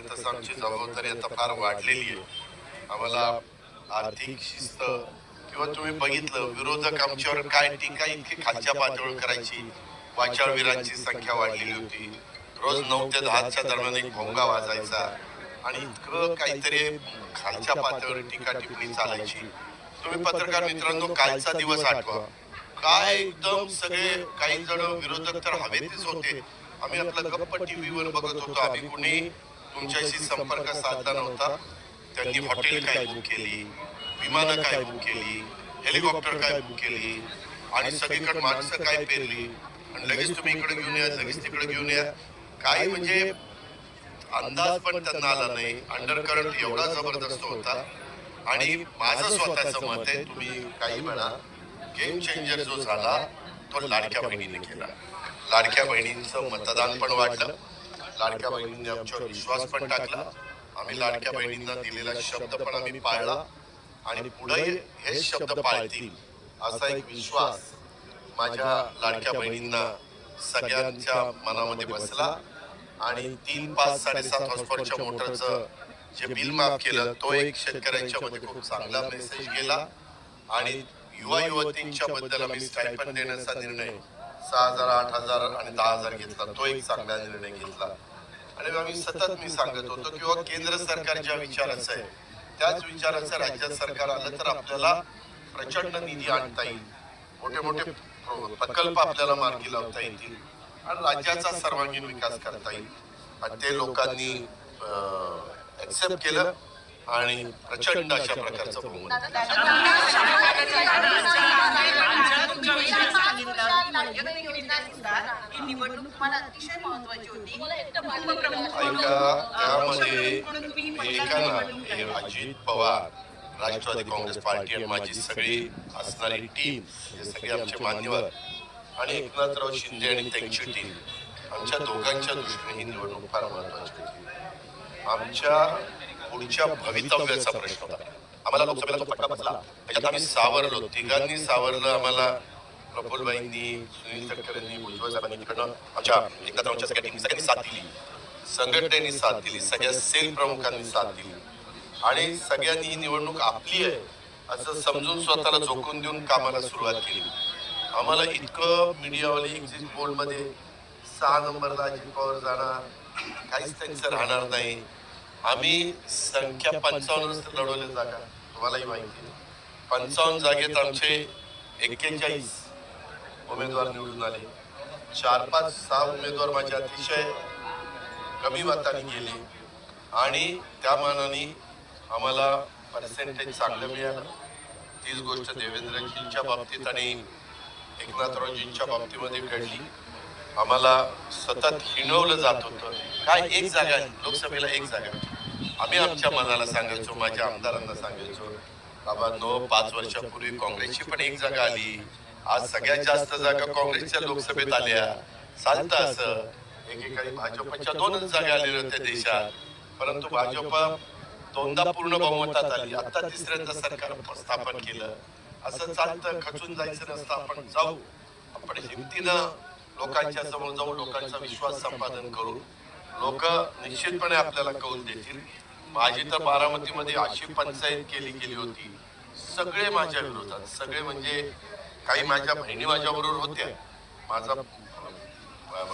तसं आमची जबाबदारी आता फार वाढलेली आहे. आम्हाला आर्थिक शिस्त किंवा तुम्ही बघितलं विरोधक आमच्यावर काय टीका इतकी खालच्या पातळीवर करायची? वाचाळवीरांची संख्या वाढलेली होती. रोज नऊ ते दहाच्या दरम्यान एक भोंगा वाजायचा आणि इतकं काहीतरी खालच्या पातळीवर टीका टिप्पणी चालायची. तुम्ही पत्रकार मित्रांनो कालचा दिवस आठवा. काय एकदम सगळे काही जण विरोधक तर हवेतच होते. आम्ही आपलं गप्प टीव्हीवर बघत होतो. आम्ही कुणी तुमच्याशी संपर्क साधला नव्हता. त्यांनी हॉटेल काय बुक केली? विमानं काय बुक केली? हेलिकॉप्टर काय बुक केली? आणि सगळीकडे माणसं काय पेरली? आणि लगेच तुम्ही इकडे घेऊन या लगेच तिकडे घेऊन या. काय म्हणजे अंदाज पण त्यांना आला नाही. अंडर करंट एवढा जबरदस्त होता. आणि माझं स्वतःचं मत आहे तुम्ही काही म्हणा गेम चेंजर जो झाला तो लाडक्या बहिणीने केला. लाडक्या बहिणींचं मतदान पण वाढलं. लाडक्या बहिणींनी आमच्यावर विश्वास पण टाकला. आम्ही लाडक्या बहिणींना दिलेला शब्द पण आम्ही पाळला. आणि पुढे हे शब्द पाळतील. असा एक विश्वास माझ्या लाडक्या बहिणींना सगळ्यांच्या मनामध्ये बसला. आणि तीन पाच साडेसात हॉर्सपॉवरच्या मोटरचं जे बिल माफ केलं तो एक शेतकऱ्यांच्या मध्ये खूप चांगला मेसेज गेला. आणि युवा युवतींच्या बद्दल आम्ही स्टायपन देण्याचा निर्णय सहा हजार आठ हजार आणि दहा हजार घेतला. तो एक चांगला निर्णय घेतला. आणि आम्ही सतत मी सांगत होतो किंवा हो, केंद्र सरकार ज्या विचाराचं आहे त्याच विचाराचं राज्य सरकार आलं तर आपल्याला प्रचंड निधी आणता येईल. मोठे मोठे प्रकल्प आपल्याला मार्गी लावता येतील. आणि राज्याचा सर्वांगीण विकास करता येईल. आणि ते लोकांनी ऍक्सेप्ट केलं. आणि प्रचंड अशा प्रकारचं बहुमत ऐका त्यामध्ये हे अजित पवार राष्ट्रवादी काँग्रेस पार्टी आणि माझी सगळी असणारी टीम हे सगळे आमचे मान्यवर आणि एकनाथराव शिंदे आणि त्यांची टीम आमच्या दोघांच्या दृष्टीने ही निवडणूक फार महत्वाची होती आमच्या पुढच्या भवितव्याचा प्रश्न होता? आम्हाला लोकसभेला जो फटका बसला त्याच्यात आम्ही सावरलो. तिघांनी सावरलं आम्हाला प्रफुल्लबाईंनी सुनील तटकरेंनी उज्ज्वल साहेबांनी तिकडनं आमच्या एकनाथरावांच्या सगळ्या टीमनी सगळ्यांनी साथ दिली. संघटनेने साथ दिली सगळ्या सेल प्रमुखांनी साथ दिली. आणि सगळ्यांनी ही निवडणूक आपली आहे असं समजून स्वतःला झोकून देऊन कामाला सुरुवात केली. आम्हाला इतकं मीडियावाले एक्झिट पोलमध्ये सहा नंबरला अजित पवार जाणार. काहीच त्यांचं राहणार नाही. आम्ही संख्या पंचावन्न लढवल्या जागा. तुम्हालाही माहिती आहे. पंचावन्न जागेत आमचे एक्केचाळीस उमेदवार निवडून आले. चार पाच सहा उमेदवार माझे अतिशय कमी मताने गेले. आणि त्या मानाने आम्हाला पर्सेंटेज चांगलं मिळालं. तीच गोष्ट देवेंद्रजींच्या बाबतीत आणि एकनाथरावजींच्या बाबतीमध्ये घडली. आम्हाला सतत हिणवलं जात होतं. काय एक जागा लोकसभेला एक जागा. आम्ही आमच्या मनाला सांगायचो माझ्या आमदारांना सांगायचो. बाबा नो पाच वर्षापूर्वी काँग्रेसची पण एक जागा आली. आज सगळ्यात जास्त जागा काँग्रेसच्या लोकसभेत आल्या. चालतं असं. एकेकाळी भाजपच्या दोनच जागा आलेल्या होत्या देशात. परंतु भाजप दोनदा पूर्ण बहुमतात आली. आता तिसऱ्यांदा सरकार स्थापन केलं. असं चालतं खचून जायचं नसतं आपण जाऊ. आपण हिमतीनं लोकांच्या समोर जाऊन लोकांचा विश्वास संपादन करू लोक निश्चितपणे आपल्याला कौल देतील. माझी तर बारामतीमध्ये अशी पंचायत केली गेली होती. सगळे माझ्या विरोधात सगळे म्हणजे काही माझ्या बहिणी माझ्या बरोबर होत्या. माझा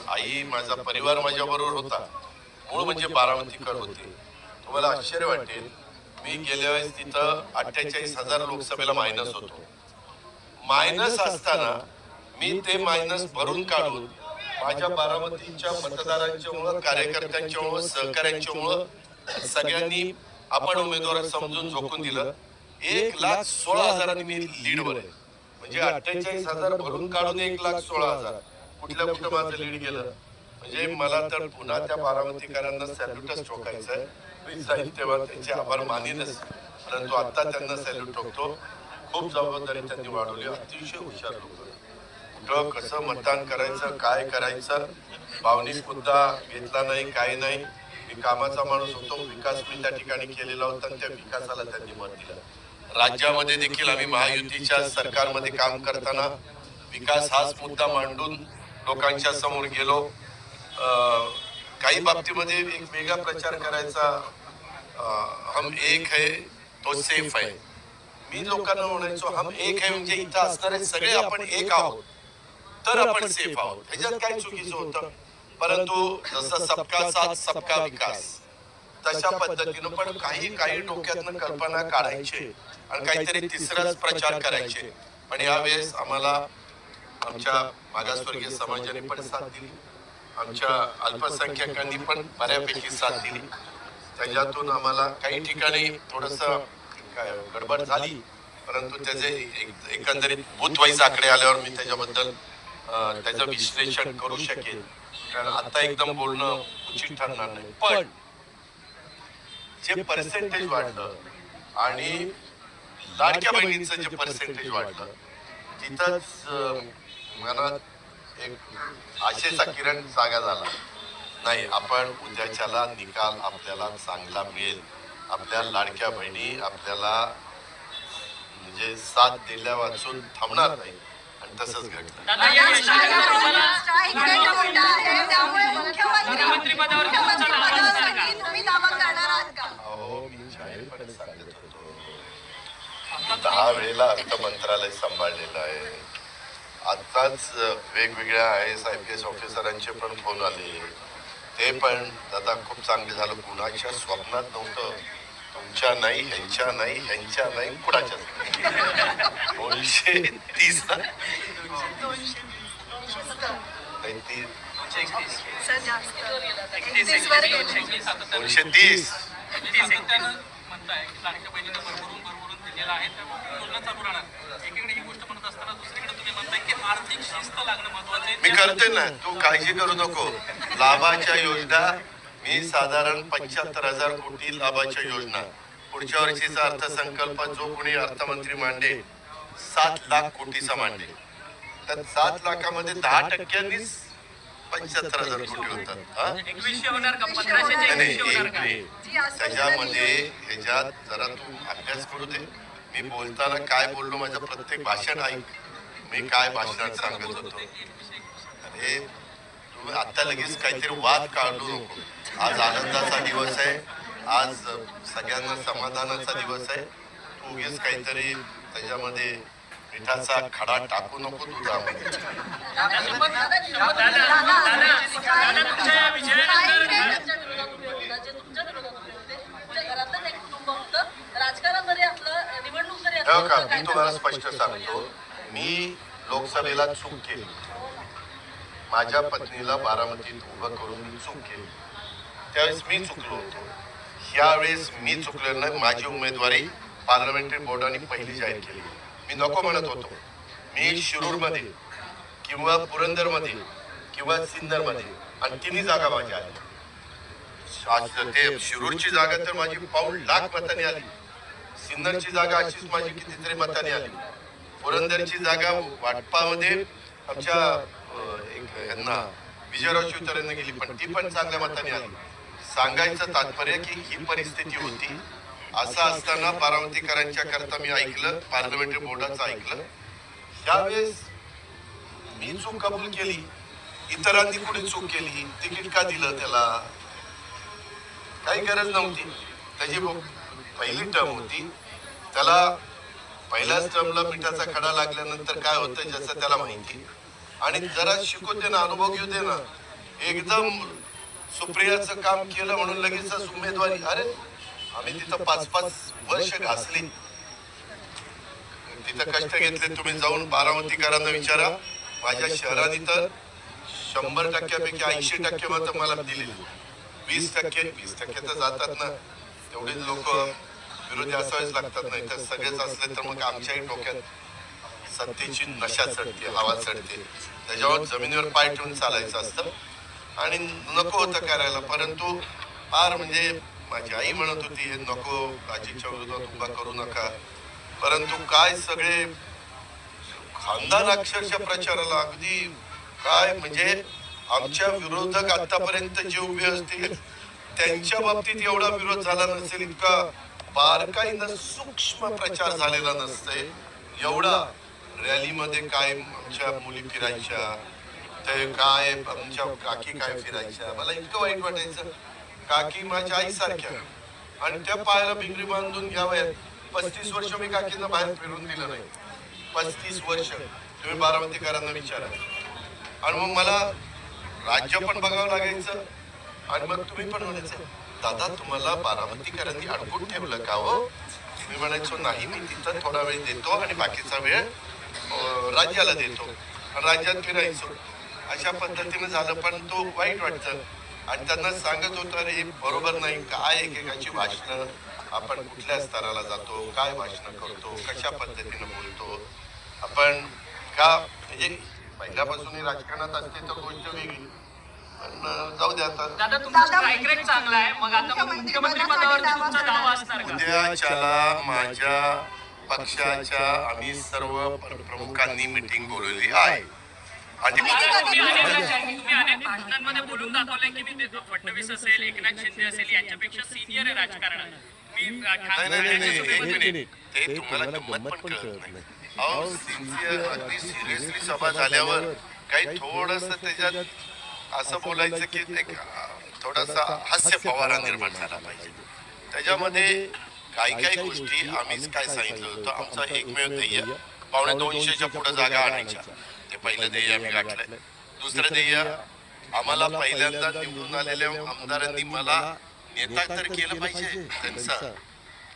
आई माझा परिवार माझ्या बरोबर होता. मूळ म्हणजे बारामतीकर होते. तुम्हाला आश्चर्य वाटेल मी गेल्या वेळेस तिथं अठ्ठेचाळीस हजार लोकसभेला मायनस होतो. मायनस असताना मी ते मायनस भरून काढून माझ्या बारामतीच्या मतदारांच्या मुळे कार्यकर्त्यांच्या मुळे मुळे सगळ्यांनी आपण उमेदवार समजून झोकून दिलं. एक लाख सोळा हजारांनी मी लीडवर आहे. म्हणजे अठ्ठेचाळीस हजार भरून काढून एक लाख सोळा हजार. कुठल्या कुठं माझं लीड गेलं? म्हणजे मला तर पुन्हा त्या बारामतीकरांना सॅल्यूटच ठोकायचं आहे मी जाईल तेव्हा त्यांचे आभार मानेनच. परंतु आता त्यांना सॅल्यूट ठोकतो. खूप जबाबदारी त्यांनी वाढवली. अतिशय हुशार लोक. कुठं कसं मतदान करायचं काय करायचं भावनिक मुद्दा घेतला नाही काय नाही. मी कामाचा माणूस होतो विकास मी त्या ठिकाणी केलेला होता आणि त्या विकासाला त्यांनी मत दिलं. राज्यामध्ये देखील आम्ही महायुतीच्या सरकारमध्ये काम करताना विकास हाच मुद्दा मांडून लोकांच्या समोर गेलो. काही बाबतीमध्ये एक वेगळा प्रचार करायचा हम एक है तो सेफ आहे मी लोकांना म्हणायचो हम एक आहे म्हणजे इथं असणारे सगळे आपण एक आहोत. तर आपण सेफ आहोत. ह्याच्यात काय चुकीचं होतं. परंतु जसं सबका साथ सबका विकास. तशा पद्धतीनं पण काही काही डोक्यातनं कल्पना काढायचे आणि काहीतरी तिसराच प्रचार करायचे. पण यावेळेस आम्हाला आमच्या मागासवर्गीय समाजाने पण साथ दिली. आमच्या अल्पसंख्याकांनी पण बऱ्यापैकी साथ दिली. त्याच्यातून आम्हाला काही ठिकाणी थोडस गडबड झाली. परंतु त्याचे एक- एकंदरीत बूथ वाईज आकडे आल्यावर मी त्याच्याबद्दल त्याचं विश्लेषण करू शकेन कारण आता एकदम बोलणं उचित ठरणार नाही. पण जे पर्सेंटेज वाढलं आणि लाडक्या बहिणीचं जे पर्सेंटेज वाढलं तिथंच मनात एक आशेचा किरण जागा झाला. नाही आपण उद्याच्याला निकाल आपल्याला चांगला मिळेल. आपल्या लाडक्या बहिणी आपल्याला म्हणजे साथ दिल्या वाचून थांबणार नाही तसंच घडलं. दादा या मुख्यमंत्री आहात. का? अहो मी जाहीरपणे सांगत होतो. दहा वेळेला अर्थ मंत्रालय सांभाळलेलं आहे. आताच वेगवेगळ्या I S I P S ऑफिसरांचे पण फोन आले. ते पण दादा खूप चांगले झालं. कुणाच्या स्वप्नात नव्हतं. तुमच्या नाही ह्यांच्या नाही ह्यांच्या नाही कुणाच्याच नाही. दोनशे तीस ना? दोनशे तीस. मी करते ना. तू काळजी करू नको. लाभाच्या योजना मी साधारण पंच्याहत्तर हजार कोटी लाभाच्या योजना. पुढच्या वर्षीचा अर्थसंकल्प जो कोणी अर्थमंत्री मांडे सात लाख कोटीचा मांडे. तर सात लाखामध्ये दहा टक्क्यांनीच पंच्याहत्तर हजार कोटी होतात. त्याच्यामध्ये. ह्याच्यात जरा तू अभ्यास करू दे. मी बोलताना काय बोललो माझं प्रत्येक भाषण ऐक. मी काय भाषणात सांगत होतो. अरे तू आता लगेच काहीतरी वाद काढू नको. आज आनंदाचा दिवस आहे. आज सगळ्यांना समाधानाचा दिवस आहे. तू उगीच काहीतरी त्याच्यामध्ये मिठाचा खडा टाकू नको तुझा हो का? मी तुम्हाला स्पष्ट सांगतो. मी लोकसभेला चूक केली. माझ्या पत्नीला बारामतीत उभं करून मी चूक केली. त्यावेळेस मी चुकलो होतो यावेळेस मी चुकल्यानं माझी उमेदवारी पार्लमेंटरी बोर्डाने पहिली जाहीर केली. मी नको म्हणत होतो. मी शिरूरमध्ये किंवा पुरंदरमध्ये किंवा सिन्नरमध्ये आणि तिन्ही जागा माझ्या आल्या. ते शिरूरची जागा तर माझी पाऊण लाख मताने आली. सिन्नरची जागा अशीच माझी कितीतरी मताने आली. पुरंदरची जागा वाटपामध्ये आमच्या एक यांना विजयराव शिवतरेंना गेली पण ती पण चांगल्या मताने आली. सांगायचं तात्पर्य की ही परिस्थिती होती. असं असताना बारामतीकरांच्या करता मी ऐकलं पार्लमेंटरी बोर्डाचं ऐकलं. त्यावेळेस मी चूक कबूल केली. इतरांनी कुणी चूक केली? तिकीट का दिलं त्याला? काही गरज नव्हती. त्याची पहिली टर्म होती. त्याला पहिल्याच टर्मला मिठाचा खडा लागल्यानंतर काय होतं ज्याचं त्याला माहिती. आणि जरा शिकू दे ना अनुभव घेऊ दे ना. एकदम सुप्रियाचं काम केलं म्हणून लगेच उमेदवारी. अरे आम्ही तिथं पाच पाच वर्ष घासली. तिथं कष्ट घेतले तुम्ही जाऊन बारामतीकरांना विचारा. माझ्या शहरात तर शंभर टक्क्यापैकी ऐंशी टक्के मत मला दिलेली वीस टक्के वीस टक्के तर जातात ना. तेवढेच लोक विरोधी असावेच लागतात नाही तर सगळेच असले तर मग आमच्याही डोक्यात सत्तेची नशा चढते हवा चढते. त्याच्यावर जमिनीवर पाय ठेवून चालायचं असतं. आणि नको होतं करायला. परंतु फार म्हणजे माझी आई म्हणत होती हे नको राजीच्या विरोधात उभा करू नका. परंतु काय सगळे खानदान अक्षरशः प्रचाराला अगदी काय म्हणजे आमच्या विरोधक आतापर्यंत जे उभे असतील त्यांच्या बाबतीत एवढा विरोध झाला नसेल इतका बारकाईनं सूक्ष्म प्रचार झालेला नसते एवढा रॅलीमध्ये काय आमच्या मुली फिरायच्या. ते काय आमच्या काकी काय फिरायच्या? मला इतकं वाईट वाटायचं काकी माझ्या आईसारख्या. आणि त्या पायाला पिंगरी बांधून घ्याव्यात. पस्तीस वर्ष मी काकींना बाहेर फिरून दिलं नाही. पस्तीस वर्ष. तुम्ही बारामतीकरांना विचारा. आणि मग मला राज्य पण बघावं लागायचं. आणि मग तुम्ही पण म्हणायचं दादा तुम्हाला बारामतीकरांनी अडकून ठेवलं का हो? मी म्हणायचो नाही मी तिथं थोडा वेळ देतो आणि बाकीचा वेळ राज्याला देतो. आणि राज्यात फिरायचो. अशा पद्धतीने झालं पण तो वाईट वाटतं. आणि त्यांना सांगत होतो अरे हे बरोबर नाही. काय एकेकाची भाषणं? आपण कुठल्या स्तराला जातो? काय भाषणं करतो? कशा पद्धतीने बोलतो? आपण का म्हणजे पहिल्यापासून हे राजकारणात असते तर गोष्ट वेगळी. पण जाऊ दे आता. दादा तुमचा स्ट्राईक रेट चांगला आहे. मग आता मुख्यमंत्री पदावरती तुमचा दावा असणार का? उद्याच्याला माझ्या पक्षाच्या आम्ही सर्व प्रमुखांनी मिटिंग बोलवली आहे. तुम्ही अनेक राज्यांनी- तुम्ही अनेक भाषणांमध्ये बोलून दाखवलंय की मी देतो फडणवीस असेल एकनाथ शिंदे असेल यांच्यापेक्षा सिनियर आहे राजकारणात. मी अ, नाही ठाकरे नाही नाही नाही, यांच्यासोबत एक मिनिट ते तुम्हाला गंमत पण कळत नाही. अहो सिन्सिअर अगदी सिरियसली सभा झाल्यावर काही थोडस त्याच्यात असं बोलायचं की एक थोडासा हास्य फवारा निर्माण झाला पाहिजे. त्याच्यामध्ये काही काही गोष्टी आम्हीच काय सांगितलं होतं. आमचा एकमेव ध्येय पावणे दोनशेच्या पुढे जागा आणायच्या. ते पहिलं ध्येय आम्ही गाठलंय. दुसरं ध्येय आम्हाला पहिल्यांदा निवडून आलेल्या आमदारांनी मला नेता तर केलं पाहिजे. त्यांचा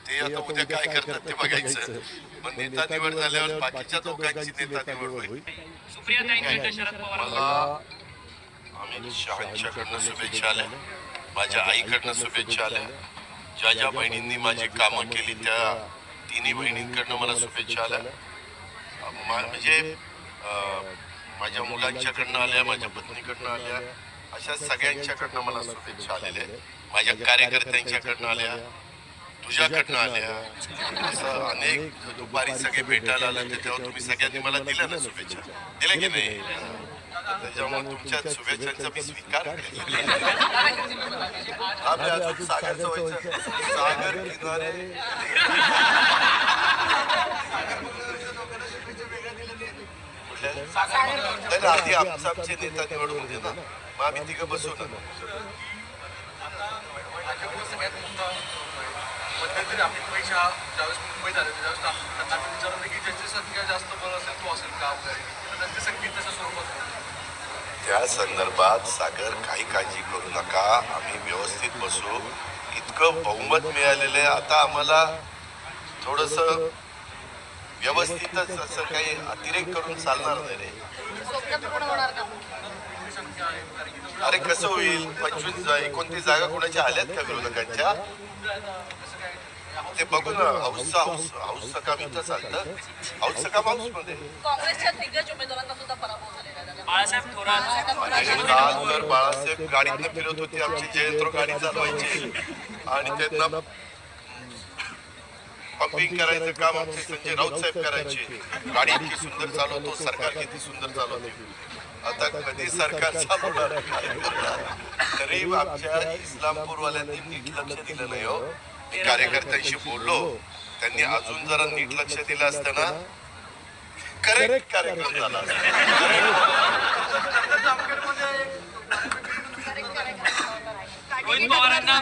ते आता उद्या काय करतात ते बघायचं. पण नेता निवड झाल्यावर बाकीच्या दोघांची नेता निवड होईल. मला अमित शहांच्याकडनं शुभेच्छा आल्या. माझ्या आईकडनं शुभेच्छा आल्या. ज्या ज्या बहिणींनी माझी कामं केली त्या तिन्ही बहिणींकडनं मला शुभेच्छा आल्या. म्हणजे माझ्या मुलांच्याकडनं आल्या माझ्या पत्नीकडनं आल्या. अशा सगळ्यांच्याकडनं मला शुभेच्छा आलेल्या. आहेत माझ्या कार्यकर्त्यांच्याकडनं आल्या. तुझ्याकडनं आल्या. असं अनेक दुपारी सगळे भेटायला आले होते तेव्हा तुम्ही सगळ्यांनी मला दिल्या ना शुभेच्छा. दिल्या की नाही? त्याच्यामुळे तुमच्या शुभेच्छांचा मी स्वीकार आपल्या अजून सागर सागर किनारे? नाही, आधी आमचा आमचे नेता निवडून दे ना मग आम्ही तिघं बसू ना. आपली ज्यावेळेस मुंबईत आले त्यावेळेस आम्ही विचारलं की ज्याची संख्या जास्त असेल तो असेल का वगैरे त्यांची तशा स्वरूपात त्या संदर्भात सागर काही काळजी करू नका. आम्ही व्यवस्थित बसू. इतकं बहुमत मिळालेलं आहे. आता आम्हाला थोडस व्यवस्थितच असं काही अतिरेक करून चालणार नाही रे. अरे कसं होईल? पंचवीस एकोणतीस जागा कोणाच्या आल्यात का विरोधकांच्या? ते बघू ना. हाऊसचा हाऊस हाऊसचं काम इथं चालतं. हाऊसचं काम हाऊसमध्ये. काँग्रेसच्या दिग्गज उमेदवारांचा सुद्धा पराभव झालेला आहे. दादा. बाळासाहेब थोरात. आणि काल तर बाळासाहेब गाडीतनं फिरत होते. आमची जयंतराव गाडी चालवायची. आणि त्यांना पंपिंग करायचं काम आमचे संजय राऊत साहेब करायचे. गाडी किती सुंदर चालवतो सरकार किती सुंदर चालवतो. आता कधी सरकार चालवणार? तरी आमच्या इस्लामपूरवाल्यांनी नीट लक्ष दिलं नाही हो. मी कार्यकर्त्यांशी बोललो. त्यांनी अजून जरा नीट लक्ष दिलं असतं ना करेक्ट कार्यक्रम झाला असता. रोहित पवारांना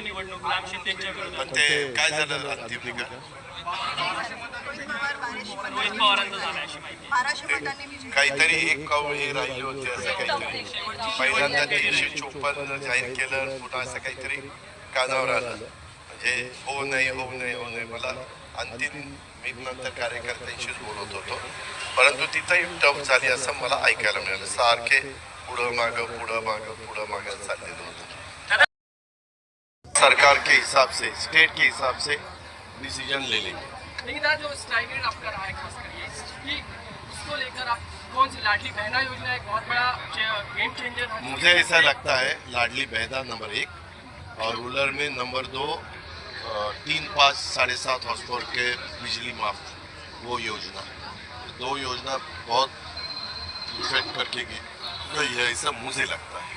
निवडणूक राम शिंदेच्या विरोधात ते काय झालं अंतिम निकाल? रोहित पवारांचं झालं अशी माहिती. बाराशे मतांनी विजय काहीतरी एक कव हे राहिले होते असं काहीतरी. पहिल्यांदा तीनशे चोपन्न जाहीर केलं पुन्हा असं काहीतरी कानावर आलं. म्हणजे हो नाही हो नाही हो नाही मला अंतिम मी नंतर कार्यकर्त्यांशीच बोलत होतो. परंतु तिथंही टफ झाली असं मला ऐकायला मिळालं. सारखे पुढं मागं पुढं मागं पुढं मागं चाललेलं होतं. सरकार के हिसाब से स्टेट के हिसाब से डिसीज़न ले लेंगे जो स्ट्राइक आपका रहा है खास कर उसको लेकर आप कौन सी लाडली बहना योजना एक बहुत बड़ा गेम चेंजर है। मुझे ऐसा लगता है लाडली बहना नंबर एक और रूलर में नंबर दो तीन पाँच साढ़े सात हॉर्स पावर के बिजली माफ़ वो योजना। दो योजना बहुत इफ़ेक्ट करके तो ये ऐसा मुझे लगता है।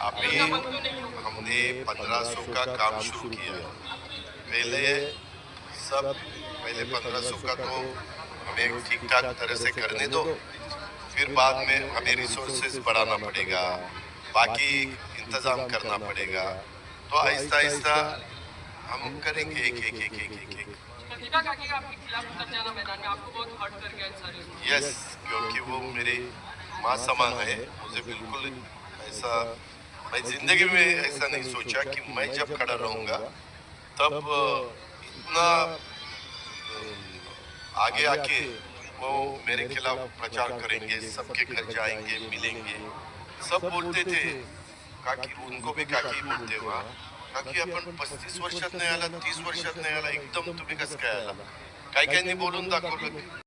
अभी हमने पंद्रह सौ का काम शुरू किया। पहले सब पहले पंद्रह सौ का तो हमें ठीक ठाक तरह से करने दो फिर बाद में हमें रिसोर्सेज बढ़ाना पड़ेगा बाकी इंतज़ाम करना पड़ेगा। तो आहिस्ता आहिस्ता हम करेंगे एक एक एक एक एक एक। यस क्योंकि वो मेरे माँ समान है। मुझे बिल्कुल ऐसा, मैं ज़िंदगी में ऐसा नहीं सोचा कि मैं जब खड़ा रहूँगा, तब इतना आगे आके वो मेरे खिलाफ प्रचार करेंगे, सबके घर जाएँगे, मिलेंगे। सब बोलते थे, काकी उनको भी काकी बोलते वहाँ काकी आपण पस्तीस वर्षात नाही आला तीस वर्षात नाही आला एकदम तुम्ही कसं काय आला? काही काहींनी बोलून दाखवलं